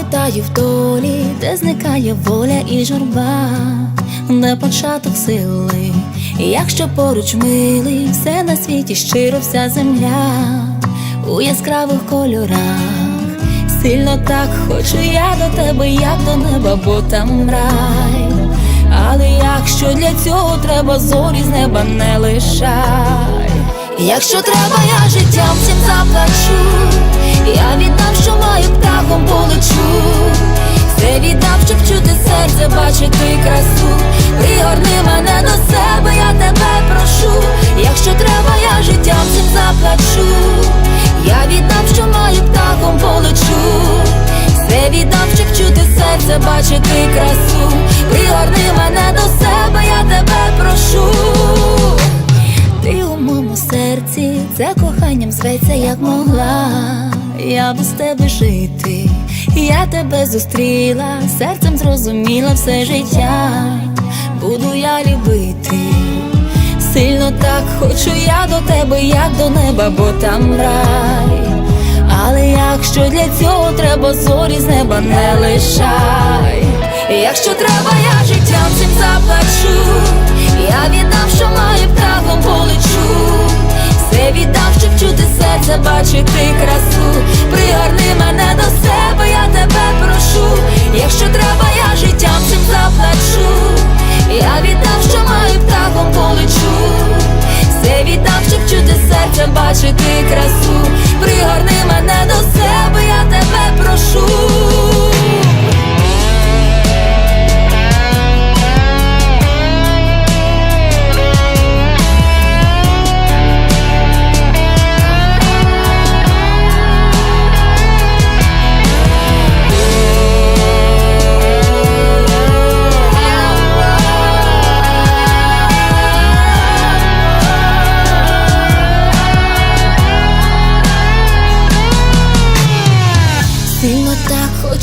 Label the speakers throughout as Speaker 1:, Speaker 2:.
Speaker 1: Вітаю в долі, де зникає воля і журба, де початок сили, якщо поруч милий, все на світі щиро вся земля у яскравих кольорах. Сильно так хочу я до тебе, як до неба, бо там рай. Але якщо для цього треба зорі з неба не лишай. Якщо треба, я життям всім заплачу. Я віддам, що маю птахом полечу. Все віддав, щоб чути серце, бачити красу. Пригорни мене до себе, я тебе прошу. Якщо треба, я життям всім заплачу. Я віддам, що маю птахом полечу. Все віддам, щоб чути серце, бачити красу. Пригорни мене до себе, я тебе прошу. Ти у моєму серці, це коханням зветься, як могла. Я без тебе жити, я тебе зустріла, серцем зрозуміла все життя, буду я любити. Сильно так хочу я до тебе, як до неба, бо там рай. Але якщо для цього треба зорі з неба не лишай. Якщо треба, я життям цим заплачу. Я віддам, що маю птахом полечу. Все віддам, щоб чути серце, бачити красу. Серце, бачити красу.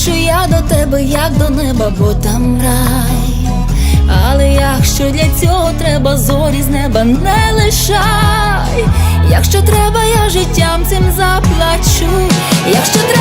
Speaker 1: Хочу я до тебе, як до неба, бо там рай. Але якщо для цього треба зорі з неба не лишай, якщо треба, я життям цим заплачу, якщо треба.